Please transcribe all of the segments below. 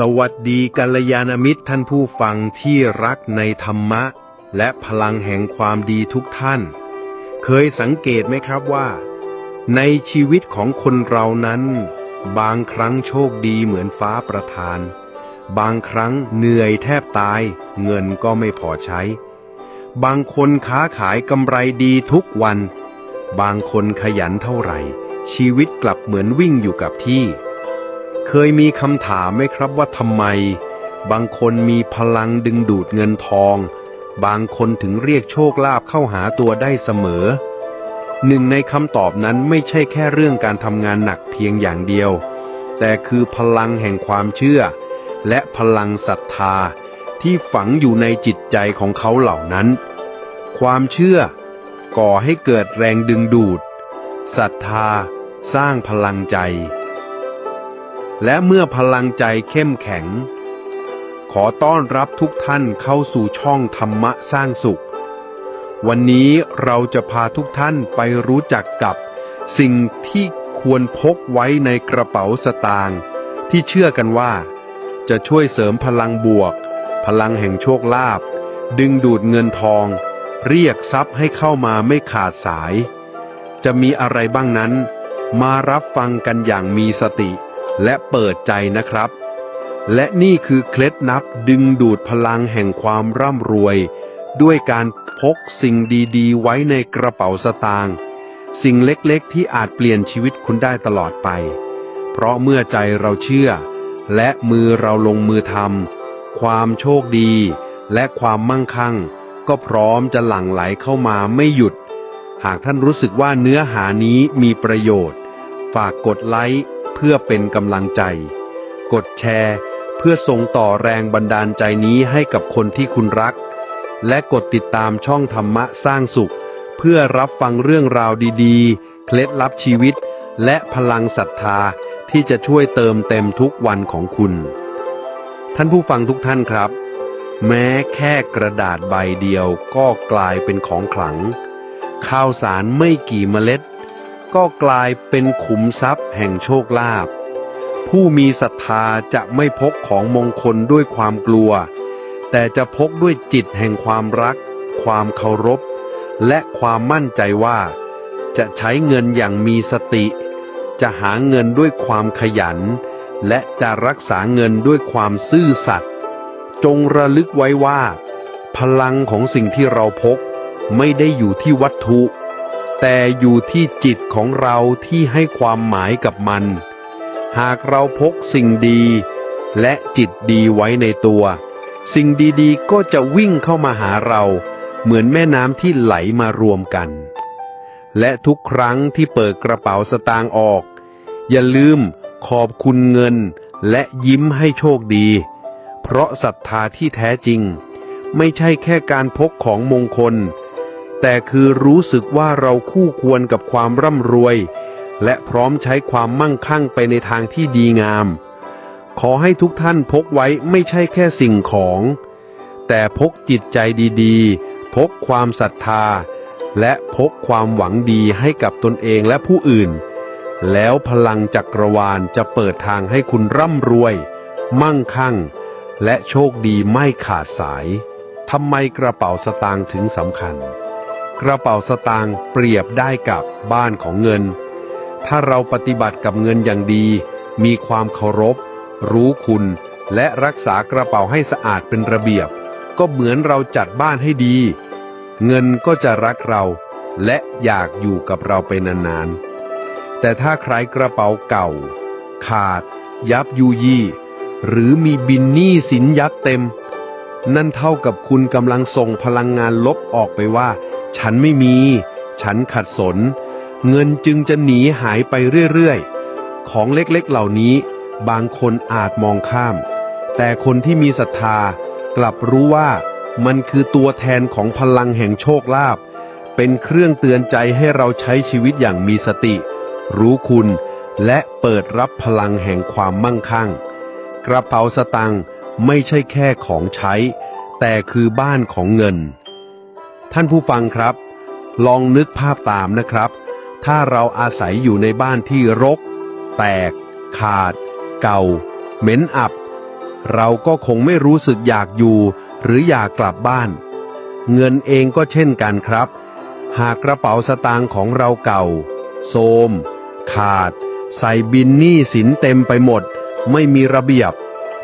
สวัสดีกัลยาณมิตรท่านผู้ฟังที่รักในธรรมะ และพลังแห่งความดีทุกท่าน เคยสังเกตไหมครับว่า ในชีวิตของคนเรานั้น บางครั้งโชคดีเหมือนฟ้าประทาน บางครั้งเหนื่อยแทบตาย เงินก็ไม่พอใช้ บางคนค้าขายกำไรดีทุกวัน บางคนขยันเท่าไหร่ ชีวิตกลับเหมือนวิ่งอยู่กับที่ เคยมีคำถามไหมครับว่าทำไม บางคนมีพลังดึงดูดเงินทอง บางคนถึงเรียกโชคลาภเข้าหาตัวได้เสมอ หนึ่งในคำตอบนั้นไม่ใช่แค่เรื่องการทำงานหนักเพียงอย่างเดียว แต่คือพลังแห่งความเชื่อ และพลังศรัทธาที่ฝังอยู่ในจิตใจของเขาเหล่านั้น ความเชื่อ ก่อให้เกิดแรงดึงดูดศรัทธา สร้างพลังใจ และเมื่อพลังใจเข้มแข็ง ขอต้อนรับทุกท่านเข้าสู่ช่องธรรมะสร้างสุข วันนี้เราจะพาทุกท่านไปรู้จักกับ สิ่งที่ควรพกไว้ในกระเป๋าสตางค์ที่เชื่อกันว่า จะช่วยเสริมพลังบวก พลังแห่งโชคลาภดึงดูดเงินทอง เรียกทรัพย์ให้เข้ามาไม่ขาดสาย จะมีอะไรบ้างนั้น มารับฟังกันอย่างมีสติ และเปิดใจนะครับ และนี่คือเคล็ดนับดึงดูดพลังแห่งความร่ำรวย ด้วยการพกสิ่งดีๆ ไว้ในกระเป๋าสตางค์สิ่งเล็กๆ ที่อาจเปลี่ยนชีวิตคุณได้ตลอดไป เพราะเมื่อใจเราเชื่อ และมือเราลงมือทำความโชคดี และความมั่งคั่ง ก็พร้อมจะหลั่งไหลเข้ามาไม่หยุด หากท่านรู้สึกว่าเนื้อหานี้มีประโยชน์ ฝากกดไลค์ เพื่อเป็นกำลังใจ กดแชร์ เพื่อส่งต่อแรงบันดาลใจนี้ให้กับคนที่คุณรัก และกดติดตามช่องธรรมะสร้างสุข เพื่อรับฟังเรื่องราวดีๆ เคล็ดลับชีวิต และพลังศรัทธาที่จะช่วยเติมเต็มทุกวันของคุณ ท่านผู้ฟังทุกท่านครับ แม้แค่กระดาษใบเดียวก็กลายเป็นของขลัง ข้าวสารไม่กี่เมล็ด ก็กลายเป็นขุมทรัพย์แห่งโชคลาภผู้มีศรัทธาจะไม่พกของมงคลด้วยความกลัว แต่จะพกด้วยจิตแห่งความรัก ความเคารพ และความมั่นใจว่า จะใช้เงินอย่างมีสติ จะหาเงินด้วยความขยัน และจะรักษาเงินด้วยความซื่อสัตย์จงระลึกไว้ว่า พลังของสิ่งที่เราพกไม่ได้อยู่ที่วัตถุ แต่อยู่ที่จิตของเราที่ให้ความหมายกับมัน หากเราพกสิ่งดีและจิตดีไว้ในตัว สิ่งดีๆ ก็จะวิ่งเข้ามาหาเรา เหมือนแม่น้ำที่ไหลมารวมกัน และทุกครั้งที่เปิดกระเป๋าสตางค์ออก อย่าลืมขอบคุณเงินและยิ้มให้โชคดี เพราะศรัทธาที่แท้จริง ไม่ใช่แค่การพกของมงคล แต่คือรู้สึกว่าเราคู่ควรกับความร่ำรวย และพร้อมใช้ความมั่งคั่งไปในทางที่ดีงาม ขอให้ทุกท่านพกไว้ไม่ใช่แค่สิ่งของ แต่พกจิตใจดีๆ พกความศรัทธา และพกความหวังดีให้กับตนเองและผู้อื่น แล้วพลังจักรวาลจะเปิดทางให้คุณร่ำรวย มั่งคั่ง และโชคดีไม่ขาดสายทำไมกระเป๋าสตางค์ถึงสำคัญ กระเป๋าสตางค์เปรียบได้กับบ้านของเงิน ถ้าเราปฏิบัติกับเงินอย่างดี มีความเคารพ รู้คุณ และรักษากระเป๋าให้สะอาดเป็นระเบียบ ก็เหมือนเราจัดบ้านให้ดี เงินก็จะรักเรา และอยากอยู่กับเราไปนานๆ แต่ถ้าใครกระเป๋าเก่า ขาด ยับยุยี่ หรือมีบินหนี้สินยักเต็ม นั่นเท่ากับคุณกำลังส่งพลังงานลบออกไปว่า ฉันไม่มี ฉันขัดสน เงินจึงจะหนีหายไปเรื่อยๆ ของเล็กๆเหล่านี้บางคนอาจมองข้าม แต่คนที่มีศรัทธากลับรู้ว่ามันคือตัวแทนของพลังแห่งโชคลาภเป็นเครื่องเตือนใจให้เราใช้ชีวิตอย่างมีสติ รู้คุณและเปิดรับพลังแห่งความมั่งคั่ง กระเป๋าสตางค์ไม่ใช่แค่ของใช้ แต่คือบ้านของเงิน ท่านผู้ฟังครับ ลองนึกภาพตามนะครับ ถ้าเราอาศัยอยู่ในบ้านที่รก แตก ขาด เก่า เหม็นอับ เราก็คงไม่รู้สึกอยากอยู่ หรืออยากกลับบ้าน เงินเองก็เช่นกันครับ หากกระเป๋าสตางค์ของเราเก่า โทรมขาด ใส่บินหนี้สินเต็มไปหมด ไม่มีระเบียบ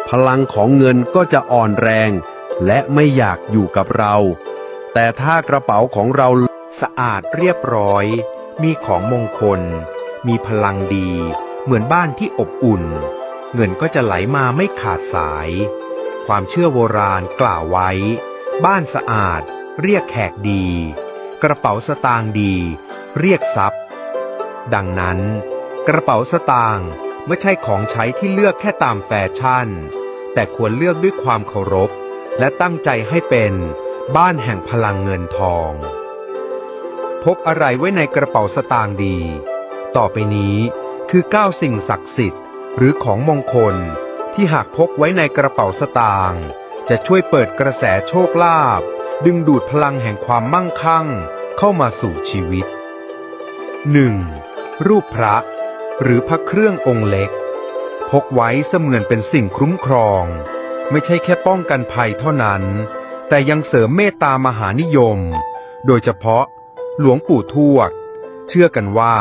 พลังของเงินก็จะอ่อนแรง และไม่อยากอยู่กับเรา แต่ถ้ากระเป๋าของเราสะอาดเรียบร้อย มีของมงคล มีพลังดี เหมือนบ้านที่อบอุ่น เงินก็จะไหลมาไม่ขาดสาย ความเชื่อโบราณกล่าวไว้ บ้านสะอาด เรียกแขกดี กระเป๋าสตางค์ดี เรียกทรัพย์ ดังนั้น กระเป๋าสตางค์ไม่ใช่ของใช้ที่เลือกแค่ตามแฟชั่น แต่ควรเลือกด้วยความเคารพ และตั้งใจให้เป็น บ้านแห่งพลังเงินทอง พกอะไรไว้ในกระเป๋าสตางค์ดี ต่อไปนี้คือ9สิ่งศักดิ์สิทธิ์ หรือของมงคลที่หากพกไว้ในกระเป๋าสตางค์จะช่วยเปิดกระแสโชคลาภดึงดูดพลังแห่งความมั่งคั่งเข้ามาสู่ชีวิต 1. รูปพระ หรือพระเครื่ององค์เล็ก พกไว้เสมือนเป็นสิ่งคุ้มครอง ไม่ใช่แค่ป้องกันภัยเท่านั้น แต่ยังเสริมเมตตามหานิยม โดยเฉพาะ หลวงปู่ทวด เชื่อกันว่า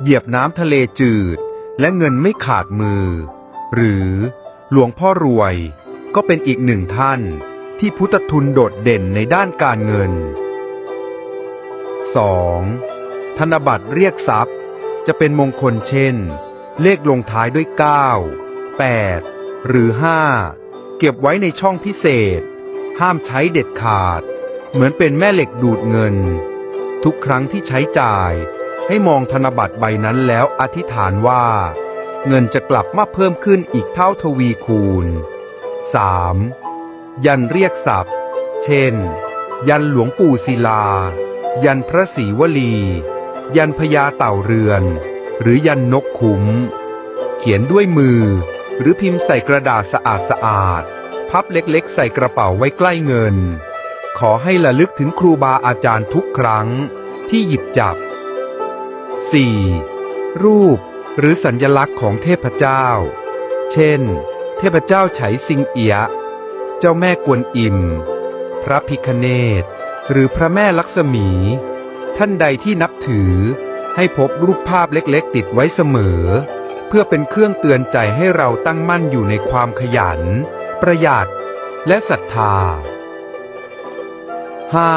เหยียบน้ำทะเลจืด และเงินไม่ขาดมือ หรือหลวงพ่อรวย ก็เป็นอีกหนึ่งท่านที่พุทธทุนโดดเด่นในด้านการเงิน 2. ธนบัตรเรียกทรัพย์ จะเป็นมงคลเช่น เลขลงท้ายด้วย 9 8 หรือ 5 เก็บไว้ในช่องพิเศษ ห้ามใช้เด็ดขาด เหมือนเป็นแม่เหล็กดูดเงิน ทุกครั้งที่ใช้จ่าย ให้มองธนบัตรใบนั้นแล้วอธิษฐานว่า เงินจะกลับมาเพิ่มขึ้นอีกเท่าทวีคูณ 3. ยันเรียกศัพท์ เช่น ยันหลวงปู่ศิลา ยันพระศรีวลี ยันพญาเต่าเรือน หรือยันนกคุ้มเขียนด้วยมือหรือพิมพ์ใส่กระดาษสะอาดสะอาดๆ พับเล็กๆ ใส่กระเป๋าไว้ใกล้เงิน ขอให้ระลึกถึงครูบาอาจารย์ทุกครั้งที่หยิบจับ 4. รูปหรือสัญญลักษณ์ของเทพเจ้า เช่น เทพเจ้าไฉสิงเอียะ เจ้าแม่กวนอิม พระพิคเนตหรือพระแม่ลักษมี ท่านใดที่นับถือ ให้พบรูปภาพเล็กๆ ติดไว้เสมอ เพื่อเป็นเครื่องเตือนใจให้เราตั้งมั่นอยู่ในความขยัน ประหยัด และศรัทธา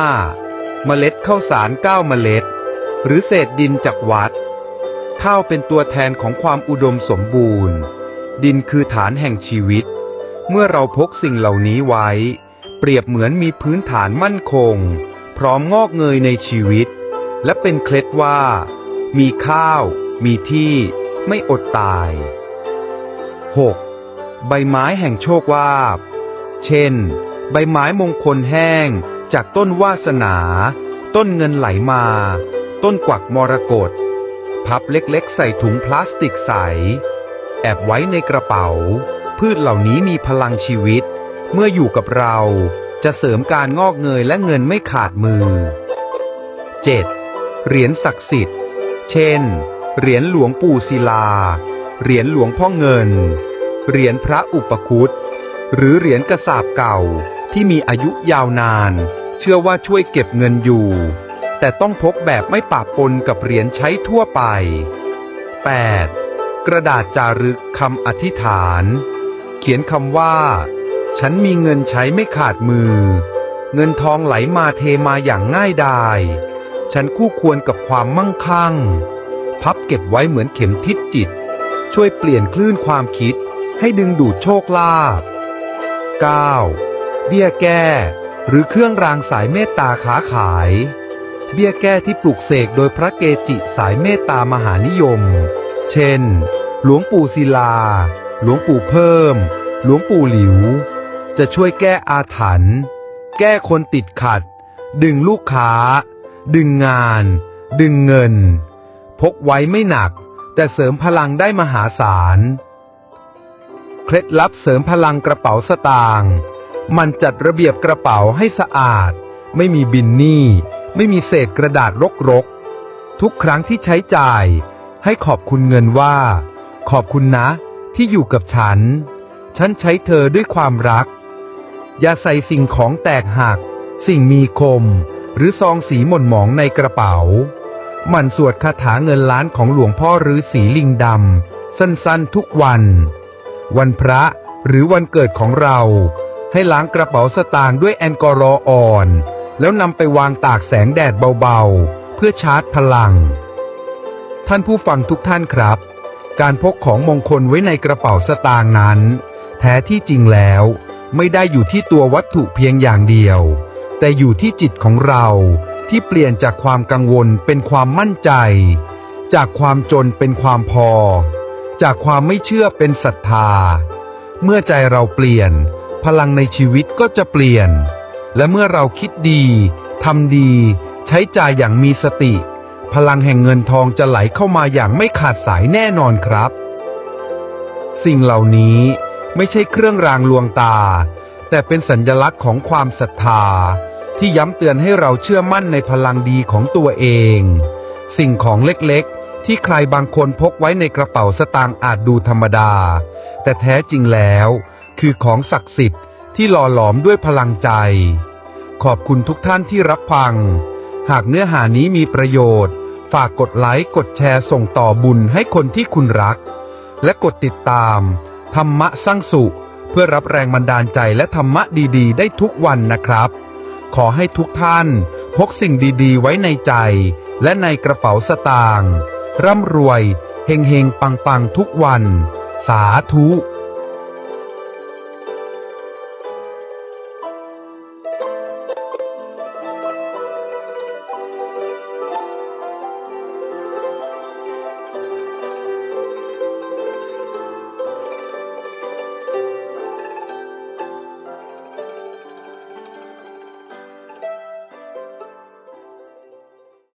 5. เมล็ดข้าวสารเก้าเมล็ด หรือเศษดินจากวัด ข้าวเป็นตัวแทนของความอุดมสมบูรณ์ ดินคือฐานแห่งชีวิต เมื่อเราพกสิ่งเหล่านี้ไว้ เปรียบเหมือนมีพื้นฐานมั่นคง พร้อมงอกเงยในชีวิต และเป็นเคล็ดว่า มีข้าว มีที่ ไม่อดตาย 6. ใบไม้แห่งโชคลาภเช่น ใบไม้มงคลแห้ง จากต้นวาสนา ต้นเงินไหลมา ต้นกวักมรกตพับเล็กๆ ใส่ถุงพลาสติกใส แอบไว้ในกระเป๋า พืชเหล่านี้มีพลังชีวิต เมื่ออยู่กับเราจะเสริมการงอกเงยและเงินไม่ขาดมือ 7. เหรียญศักดิ์สิทธิ์ เช่น เหรียญหลวงปู่ศิลา เหรียญหลวงพ่อเงิน เหรียญพระอุปคุตหรือเหรียญกระสาบเก่าที่มีอายุยาวนาน เชื่อว่าช่วยเก็บเงินอยู่ แต่ต้องพกแบบไม่ปะปนกับเหรียญใช้ทั่วไป 8. กระดาษจารึกคำอธิษฐาน เขียนคำว่า ฉันมีเงินใช้ไม่ขาดมือ เงินทองไหลมาเทมาอย่างง่ายดายฉันคู่ควรกับความมั่งคั่ง พับเก็บไว้เหมือนเข็มทิศจิต ช่วยเปลี่ยนคลื่นความคิด ให้ดึงดูดโชคลาภ 9. เบี้ยแก้ หรือเครื่องรางสายเมตตาค้าขาย เบี้ยแก้ที่ปลุกเสกโดยพระเกจิสายเมตตามหานิยม เช่น หลวงปู่ศิลา หลวงปู่เพิ่ม หลวงปู่หลิว จะช่วยแก้อาถรรพ์ แก้คนติดขัด ดึงลูกค้า ดึงงาน ดึงเงิน พกไว้ไม่หนัก แต่เสริมพลังได้มหาศาล เคล็ดลับเสริมพลังกระเป๋าสตางค์มันจัดระเบียบกระเป๋าให้สะอาด ไม่มีบินนี้ไม่มีเศษกระดาษรกๆ ทุกครั้งที่ใช้จ่าย ให้ขอบคุณเงินว่า ขอบคุณนะ ที่อยู่กับฉัน ฉันใช้เธอด้วยความรัก อย่าใส่สิ่งของแตกหัก สิ่งมีคม หรือซองสีหม่นหมองในกระเป๋า มันสวดคาถาเงินล้านของหลวงพ่อฤาษีลิงดำสั้นๆทุกวัน วันพระหรือวันเกิดของเรา ให้ล้างกระเป๋าสตางค์ด้วยแอลกอฮอล์อ่อน แล้วนำไปวางตากแสงแดดเบาๆ เพื่อชาร์จพลัง ท่านผู้ฟังทุกท่านครับ การพกของมงคลไว้ในกระเป๋าสตางค์นั้น แท้ที่จริงแล้วไม่ได้อยู่ที่ตัววัตถุเพียงอย่างเดียว แต่อยู่ที่จิตของเราที่เปลี่ยนจากความกังวลเป็นความมั่นใจ จากความจนเป็นความพอ จากความไม่เชื่อเป็นศรัทธา เมื่อใจเราเปลี่ยน พลังในชีวิตก็จะเปลี่ยน และเมื่อเราคิดดีทำดี ใช้จ่ายอย่างมีสติ พลังแห่งเงินทองจะไหลเข้ามาอย่างไม่ขาดสายแน่นอนครับ สิ่งเหล่านี้ไม่ใช่เครื่องรางลวงตา แต่เป็นสัญลักษณ์ของความศรัทธา ที่ย้ำเตือนให้เราเชื่อมั่นในพลังดีของตัวเอง สิ่งของเล็กๆ ที่ใครบางคนพกไว้ในกระเป๋าสตางค์อาจดูธรรมดา แต่แท้จริงแล้ว คือของศักดิ์สิทธิ์ที่หล่อหลอมด้วยพลังใจ ขอบคุณทุกท่านที่รับฟัง หากเนื้อหานี้มีประโยชน์ ฝากกดไลค์กดแชร์ส่งต่อบุญให้คนที่คุณรัก และกดติดตาม ธรรมะสร้างสุข เพื่อรับแรงบันดาลใจและธรรมะดีๆ ได้ทุกวันนะครับ ขอให้ทุกท่านพกสิ่งดีๆ ไว้ในใจ และในกระเป๋าสตางค์ ร่ำรวย เฮงเฮงปังปังทุกวัน สาธุ